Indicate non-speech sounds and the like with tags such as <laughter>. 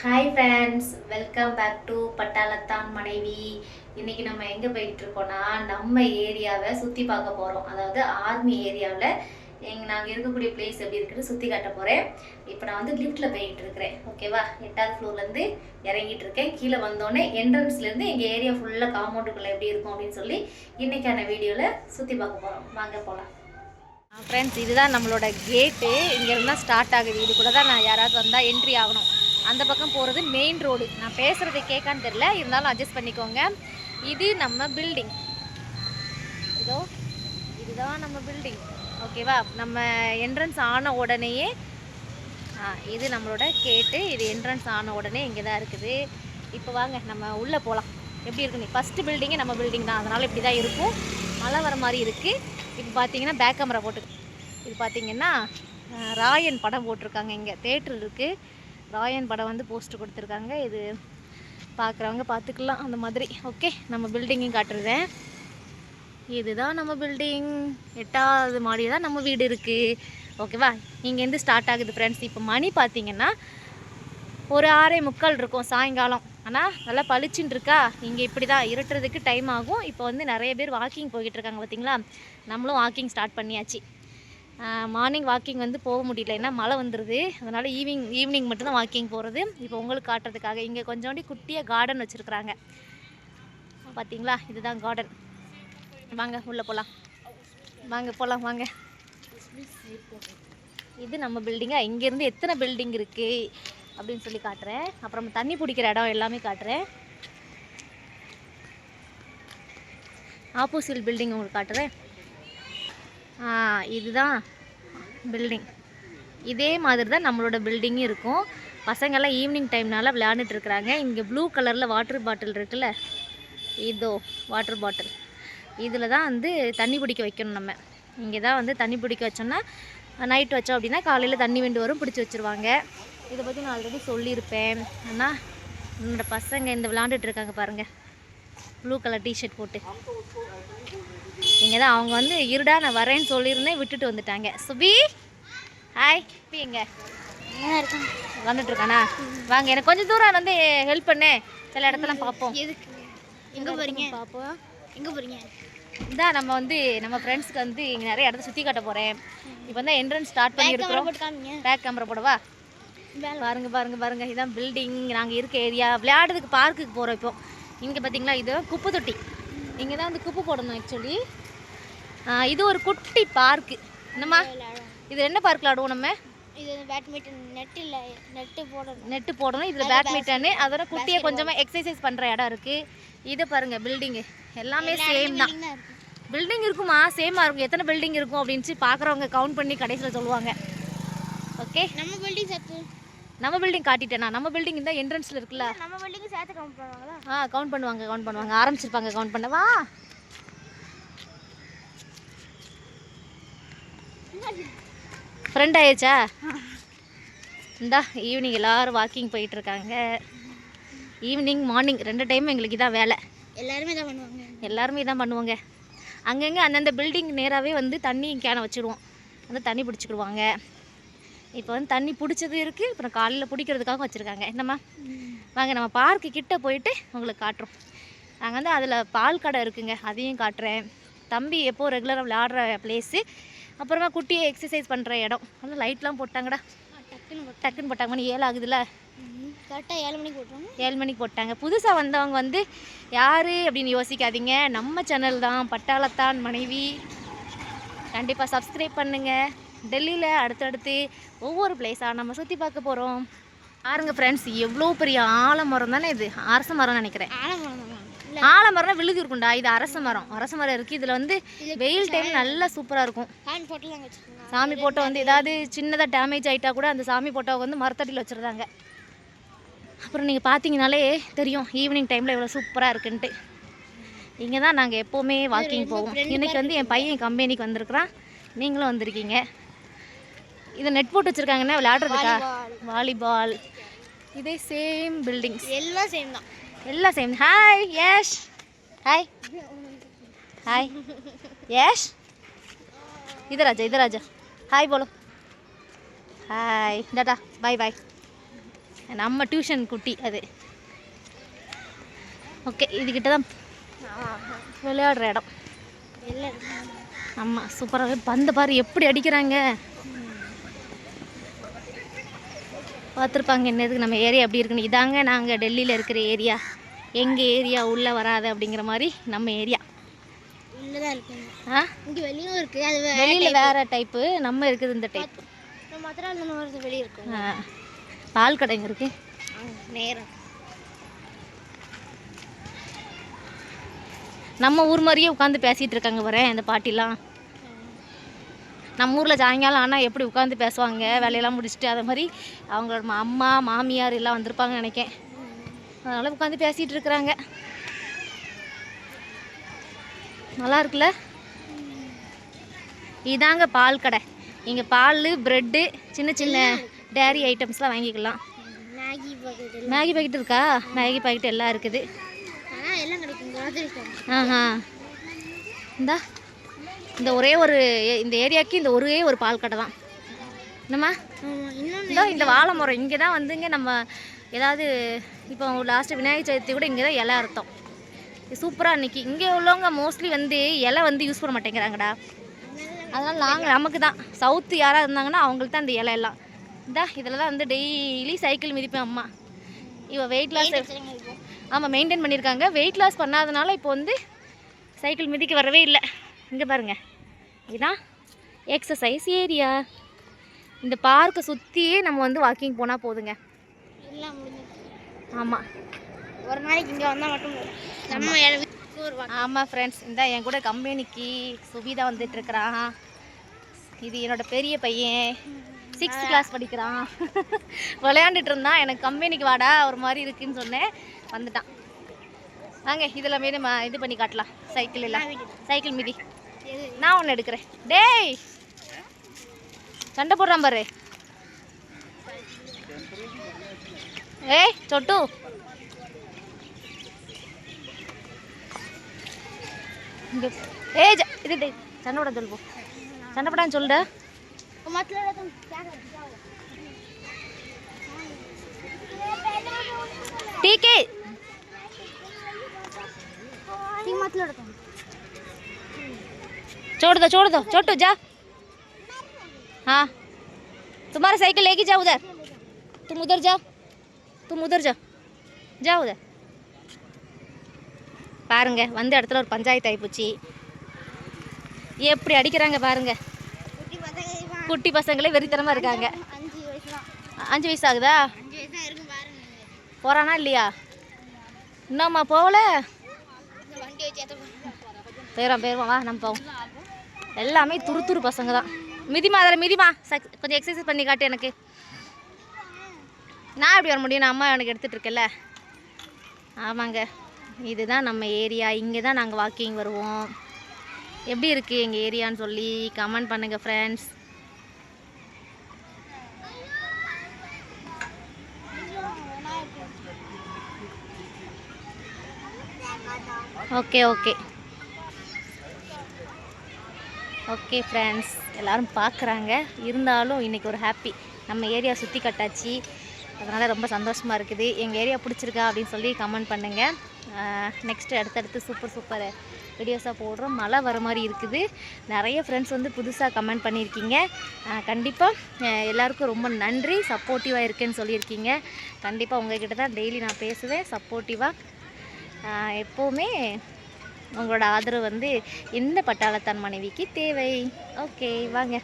Hi friends welcome back to Pattalathan Manaivi இன்றைக்கி நம்ம எங்கே போயிட்டு இருக்கோம்னா நம்ம ஏரியாவை சுற்றி பார்க்க போகிறோம் அதாவது ஆர்மி ஏரியாவில் எங்கள் நாங்கள் இருக்கக்கூடிய பிளேஸ் எப்படி இருக்குன்னு சுற்றி காட்ட போகிறேன் இப்போ நான் வந்து லிஃப்ட்டில் போயிட்டு இருக்கிறேன் ஓகேவா எட்டாவது ஃப்ளோர்லேருந்து இறங்கிட்டு இருக்கேன் கீழே வந்தோடனே என்ட்ரன்ஸ்லேருந்து எங்கள் ஏரியா ஃபுல்லாக காம்பவுண்டுக்குள்ளே எப்படி இருக்கும் அப்படின்னு சொல்லி இன்றைக்கான வீடியோவில் சுற்றி பார்க்க போகிறோம் வாங்க போகலாம் ஃப்ரெண்ட்ஸ் இதுதான் நம்மளோட கேட்டு இங்கே இருந்தால் ஸ்டார்ட் ஆகுது. இது கூட தான் நான் யாராவது வந்தால் என்ட்ரி ஆகணும். அந்த பக்கம் போகிறது மெயின் ரோடு நான் பேசுகிறது கேட்கான்னு தெரில இருந்தாலும் அட்ஜஸ்ட் பண்ணிக்கோங்க. இது நம்ம பில்டிங் இதோ இதுதான் நம்ம பில்டிங் ஓகேவா நம்ம என்ட்ரன்ஸ் ஆன உடனேயே இது நம்மளோட கேட்டு இது என்ட்ரன்ஸ் ஆன உடனே இங்கே தான் இருக்குது. இப்போ வாங்க நம்ம உள்ளே போகலாம் எப்படி இருக்கு? நீ ஃபஸ்ட்டு பில்டிங்கே நம்ம பில்டிங் தான். அதனால் இப்படி தான் இருக்கும். மழை வர மாதிரி இருக்குது இப்போ பார்த்தீங்கன்னா பேக் கேமரா போட்டு இது பார்த்தீங்கன்னா ராயன் படம் போட்டிருக்காங்க இங்கே. தேட்டர் இருக்குது ராயன் படம் வந்து போஸ்ட் கொடுத்துருக்காங்க. இது பார்க்குறவங்க பார்த்துக்கலாம் அந்த மாதிரி. ஓகே நம்ம பில்டிங்கையும் காட்டுறதேன் இதுதான் நம்ம பில்டிங் எட்டாவது மாடி தான் நம்ம வீடு இருக்குது ஓகேவா இங்கேருந்து ஸ்டார்ட் ஆகுது ஃப்ரெண்ட்ஸ் இப்போ மணி பார்த்தீங்கன்னா ஒரு ஆறே முக்கால் இருக்கும் சாயங்காலம். ஆனால் நல்லா பளிச்சுன்னு இருக்கா? இங்கே இப்படி தான் இருட்டுறதுக்கு டைம் ஆகும். இப்போ வந்து நிறைய பேர் வாக்கிங் போய்கிட்டு இருக்காங்க பார்த்தீங்களா நம்மளும் வாக்கிங் ஸ்டார்ட் பண்ணியாச்சு. மார்னிங் வாக்கிங் வந்து போக முடியல. ஏன்னா மழை வந்துடுது அதனால் ஈவினிங் ஈவினிங் மட்டும்தான் வாக்கிங் போகிறது இப்போ உங்களுக்கு காட்டுறதுக்காக இங்கே கொஞ்சோண்டி குட்டியாக கார்டன் வச்சுருக்குறாங்க. பார்த்தீங்களா இதுதான் கார்டன் வாங்க உள்ளே போகலாம் வாங்க போகலாம் வாங்க. இது நம்ம பில்டிங்காக இங்கேருந்து எத்தனை பில்டிங் இருக்குது அப்படின்னு சொல்லி காட்டுறேன். அப்புறம் தண்ணி பிடிக்கிற இடம் எல்லாமே காட்டுறேன். ஆப்போசிட் பில்டிங் உங்களுக்கு காட்டுறேன். இதுதான் பில்டிங் இதே மாதிரி தான் நம்மளோட பில்டிங்கும் இருக்கும். பசங்கள்லாம் ஈவினிங் டைம்னால விளையாண்டுட்டு இருக்கிறாங்க. இங்கே ப்ளூ கலரில் வாட்டர் பாட்டில் இருக்குல்ல? இதோ வாட்டர் பாட்டில் இதில் தான் வந்து தண்ணி பிடிக்க வைக்கணும் நம்ம. இங்கே தான் வந்து தண்ணி பிடிக்க வச்சோம்னா நைட் வச்சோம் அப்படின்னா காலையில் தண்ணி வேண்டு வரும் பிடிச்சி வச்சுருவாங்க. இதை பற்றி நான் ஆல்ரெடி சொல்லியிருப்பேன். ஆனால் என்னோட பசங்க இந்த விளாண்டுட்டு இருக்காங்க பாருங்கள் ப்ளூ கலர் டிஷர்ட் போட்டு. இங்கே தான் அவங்க வந்து இருடா நான் வரேன்னு சொல்லியிருந்தேன் விட்டுட்டு வந்துட்டாங்க. சுபி ஹாய் சுபி எங்க? வந்துட்டு இருக்கானா வாங்க எனக்கு கொஞ்சம் தூரம் வந்து ஹெல்ப் பண்ணு. சில இடத்தெல்லாம் பார்ப்போம். எங்க போறீங்க? பார்ப்போம். எங்க போறீங்க? இதான் நம்ம வந்து நம்ம ஃப்ரெண்ட்ஸ்க்கு வந்து இங்கே நிறைய இடத்த சுற்றி காட்ட போகிறேன் இப்போ வந்து என்ட்ரன்ஸ் ஸ்டார்ட் பண்ணியிருக்கிறோம். பேக் கேமரா போடவா? பாருங்க பாருங்க பாருங்க. இதான் பில்டிங் நாங்கள் இருக்க ஏரியா விளையாடுறதுக்கு பார்க்குக்கு போகிறோம் இப்போ. இங்கே பார்த்தீங்களா இது குப்பை தொட்டி இங்கே தான் வந்து குப்பை போடணும் ஆக்சுவலி இது ஒரு குட்டி பார்க்கு. என்னம்மா? இது என்ன பார்க்கில் ஆடுவோம் நம்ம? இது பேட்மிண்டன் நெட் இல்ல நெட்டு போடணும். நெட்டு போடணும். இதில் பேட்மிண்டனு அதோட குட்டியை கொஞ்சமாக எக்ஸசைஸ் பண்ணுற இடம் இருக்குது இது பாருங்க பில்டிங்கு எல்லாமே சேம் தான். பில்டிங் இருக்குமா? சேமாக இருக்கும். எத்தனை பில்டிங் இருக்கும் அப்படின்னு பார்க்குறவங்க கவுண்ட் பண்ணி கடைசியில் சொல்லுவாங்க. ஓகே நம்ம பில்டிங் சேர்த்து நம்ம பில்டிங் காட்டிட்டேனா? நம்ம பில்டிங் இந்த என்ட்ரன்ஸில் இருக்குல்ல? நம்ம பில்டிங் சேர்த்து கவுண்ட் பண்ணுவாங்களா? ஆ கவுண்ட் பண்ணுவாங்க கவுண்ட் பண்ணுவாங்க. ஆரம்பிச்சிருப்பாங்க கவுண்ட் பண்ண. வா. ஃப்ரெண்ட் ஆயிடுச்சா இந்தா ஈவினிங் எல்லாரும் வாக்கிங் போயிட்டு இருக்காங்க ஈவினிங் மார்னிங் ரெண்டு டைம் எங்களுக்கு இதான் வேலை. எல்லாருமே தான் பண்ணுவாங்க. எல்லாருமே இதான் பண்ணுவாங்க. அங்கங்கே அந்தந்த பில்டிங் நேராகவே வந்து தண்ணி கேனை வச்சுருவோம். வந்து தண்ணி பிடிச்சிக்கிடுவாங்க. இப்போ வந்து தண்ணி பிடிச்சது இருக்குது அப்புறம் காலையில் பிடிக்கிறதுக்காக வச்சுருக்காங்க. என்னம்மா? வாங்க நம்ம பார்க்கு கிட்ட போயிட்டு உங்களுக்கு காட்டுறோம். நாங்கள் வந்து அதில் பால் கடை இருக்குங்க அதையும் காட்டுறேன். தம்பி எப்போ ரெகுலராக விளையாடுற பிளேஸு அப்புறமா குட்டியை எக்ஸசைஸ் பண்ணுற இடம். வந்து லைட்லாம் போட்டாங்கடா. டக்குன்னு டக்குன்னு போட்டாங்க. மணி ஏழு ஆகுதுல்ல கரெக்டாக ஏழு மணிக்கு போட்டுருவாங்க. ஏழு மணிக்கு போட்டாங்க. புதுசாக வந்தவங்க வந்து யார் அப்படின்னு யோசிக்காதீங்க. நம்ம சேனல் தான். பட்டாளத்தான் மனைவி. கண்டிப்பாக சப்ஸ்கிரைப் பண்ணுங்கள் டெல்லியில் அடுத்தடுத்து ஒவ்வொரு பிளேஸாக நம்ம சுற்றி பார்க்க போகிறோம் பாருங்க ஃப்ரெண்ட்ஸ் எவ்வளோ பெரிய ஆலமரம் தானே இது? அரச மரம் நினைக்கிறேன். ஆலமரம் இல்லை ஆலமரம் விழுது இருக்கும்டா. இது அரச மரம். அரச மரம் இருக்குது இதில் வந்து வெயில் டைம் நல்லா சூப்பராக இருக்கும். சாமி போட்டோ வந்து ஏதாவது சின்னதாக டேமேஜ் ஆகிட்டா கூட அந்த சாமி போட்டோவை வந்து மரத்தடியில் வச்சுருந்தாங்க. அப்புறம் நீங்கள் பார்த்தீங்கனாலே தெரியும் ஈவினிங் டைமில் இவ்வளோ சூப்பராக இருக்குன்ட்டு. இங்கே தான் நாங்கள் எப்போவுமே வாக்கிங் போவோம். இன்னைக்கு வந்து என் பையன் கம்பெனிக்கு வந்திருக்கிறான். நீங்களும் வந்திருக்கீங்க. இதை நெட் போட்டு வச்சுருக்காங்கன்னா விளையாடுறதுக்கா? வாலிபால். இதே சேம் பில்டிங்ஸ் எல்லாம் சேம் தான். எல்லாம் same hi Yash hi hi Yash இது ராஜா இது ராஜா. ஹாய் போலோ. ஹாய் டாடா பாய் பாய் நம்ம டியூஷன் குட்டி அது. ஓகே இதுகிட்ட தான் விளையாடுற இடம். ஆமாம் சூப்பராக பந்த பாரு எப்படி அடிக்கிறாங்க. பார்த்துருப்பாங்க என்னதுக்கு நம்ம ஏரியா எப்படி இருக்குன்னு. இதாங்க நாங்கள் டெல்லியில் இருக்கிற ஏரியா. எங்கள் ஏரியா உள்ளே வராது அப்படிங்கிற மாதிரி நம்ம ஏரியா. வெளியில் வேறு டைப்பு நம்ம இருக்குது இந்த டைப் வெளியே இருக்கும். பால் கடைங்க இருக்கு. நேரம். நம்ம ஊர் மாதிரியே உட்காந்து பேசிகிட்டு இருக்காங்க வரேன் இந்த பாட்டிலாம். நம்ம ஊரில் சாயங்காலம் ஆனால் எப்படி உட்காந்து பேசுவாங்க? வேலையெல்லாம் முடிச்சுட்டு அது மாதிரி அவங்களோட அம்மா மாமியார் எல்லாம் வந்திருப்பாங்க நினைக்கேன். அதனால் உட்காந்து பேசிகிட்டு இருக்கிறாங்க. நல்லா இருக்குல்ல? இதாங்க பால் கடை. இங்கே பால் ப்ரெட்டு சின்ன சின்ன டேரி ஐட்டம்ஸ்லாம் வாங்கிக்கலாம். மேகி பக்கெட் இருக்கா? மேகி பாக்கெட் எல்லாம் இருக்குது. ஆஹா. இந்தா. இந்த ஒரே ஒரு இந்த ஏரியாவுக்கு இந்த ஒரே ஒரு பால் கடை தான். என்னம்மா? இதோ இந்த வாழை மரம் இங்கே தான் வந்துங்க நம்ம ஏதாவது இப்போ லாஸ்ட்டு விநாயகர் சதுர்த்தி கூட இங்கே தான் இலை அறுத்தோம். சூப்பராக இன்னைக்கு. இங்கே உள்ளவங்க மோஸ்ட்லி வந்து இலை வந்து யூஸ் பண்ண மாட்டேங்கிறாங்கடா. அதனால் நாங்கள் நமக்கு தான். சவுத்து யாராக இருந்தாங்கன்னா அவங்களுக்கு தான் இந்த இலை எல்லாம். இந்தா இதில் தான் வந்து டெய்லி சைக்கிள் மிதிப்பேன் அம்மா. இவ வெயிட் லாஸ் ஆமாம் மெயின்டைன் பண்ணியிருக்காங்க வெயிட் லாஸ் பண்ணாதனால இப்போ வந்து சைக்கிள் மிதிக்க வரவே இல்லை. இங்கே பாருங்க. இதுதான் எக்ஸசைஸ் ஏரியா. இந்த பார்க்கை சுற்றியே நம்ம வந்து வாக்கிங் போனால் போதுங்க. எல்லாம் முடிஞ்சிருச்சு ஆமாம் ஒரு நாளைக்கு இங்கே வந்தால் மட்டும். நம்ம ஆமாம் ஃப்ரெண்ட்ஸ் இந்த என் கூட கம்பெனிக்கு சுபிதா வந்துட்டு இருக்கிறான். இது என்னோட பெரிய பையன். சிக்ஸ்த் கிளாஸ் படிக்கிறான். <laughs> விளையாண்டுட்டு இருந்தான். எனக்கு கம்பெனிக்கு வாடா ஒரு மாதிரி இருக்குன்னு சொன்னேன். வந்துட்டான். வாங்க இதில் மீது ம- இது பண்ணி காட்டலாம். சைக்கிள் எல்லாம். சைக்கிள் மிதி. நான் ஒன்று எடுக்கிறேன். டேய்! சண்டை போடுறான் பாரு. ஏய் சொட்டு. ஏய் இது டேய் சண்டை போட சொல்லு சண்டை போடான்னு சொல்லுடா. டீ மாத்திலோட छोड़ दो छोड़ दो छोटू जा हाँ तुम्हारा साइकिल लेके जाओ उधर तुम उधर जाओ तुम उधर जाओ जाओ उधर பாருங்க வந்த இடத்துல ஒரு பஞ்சாயத்து ஆயிப்போச்சு எப்படி அடிக்கிறாங்க பாருங்க குட்டி பசங்க குட்டி பசங்களே வெறித்தனமா இருக்காங்க அஞ்சு வயசு தான் அஞ்சு வயசு ஆகுதா அஞ்சு வயசு தான் இருக்கும் பாருங்க போறானா இல்லையா இன்னும்மா போகல போயிடும் போயிடுவோம் வா நம்ம போவோம். எல்லாமே துரு துரு பசங்க தான் மிதிமா அதில் மிதிமா சக் கொஞ்சம் எக்ஸசைஸ் பண்ணி காட்டு எனக்கு. நான் எப்படி வர முடியும்? நான் அம்மா எனக்கு எடுத்துகிட்டு இருக்கேன்ல. ஆமாங்க. இதுதான் நம்ம ஏரியா இங்கே தான் நாங்கள் வாக்கிங் வருவோம். எப்படி இருக்குது எங்கள் ஏரியான்னு சொல்லி கமெண்ட் பண்ணுங்கள் friends okay okay okay friends எல்லோரும் பார்க்குறாங்க. இருந்தாலும் இன்றைக்கி ஒரு ஹாப்பி நம்ம ஏரியா சுற்றி கட்டாச்சு. அதனால் ரொம்ப சந்தோஷமாக இருக்குது. எங்கள் ஏரியா பிடிச்சிருக்கா அப்படின்னு சொல்லி கமெண்ட் பண்ணுங்கள் நெக்ஸ்ட்டு அடுத்தடுத்து சூப்பர் சூப்பர் வீடியோஸாக போடுறோம். மழை வர மாதிரி இருக்குது. நிறைய ஃப்ரெண்ட்ஸ் வந்து புதுசாக கமெண்ட் பண்ணியிருக்கீங்க. கண்டிப்பாக எல்லாருக்கும் ரொம்ப நன்றி. சப்போர்ட்டிவாக இருக்குன்னு சொல்லியிருக்கீங்க. கண்டிப்பாக உங்கள்கிட்ட தான் டெய்லி நான் பேசுவேன். சப்போர்ட்டிவாக எப்போவுமே உங்களோட ஆதரவு வந்து எந்த பட்டாளத்தான் மனைவிக்கு தேவை. ஓகே வாங்க.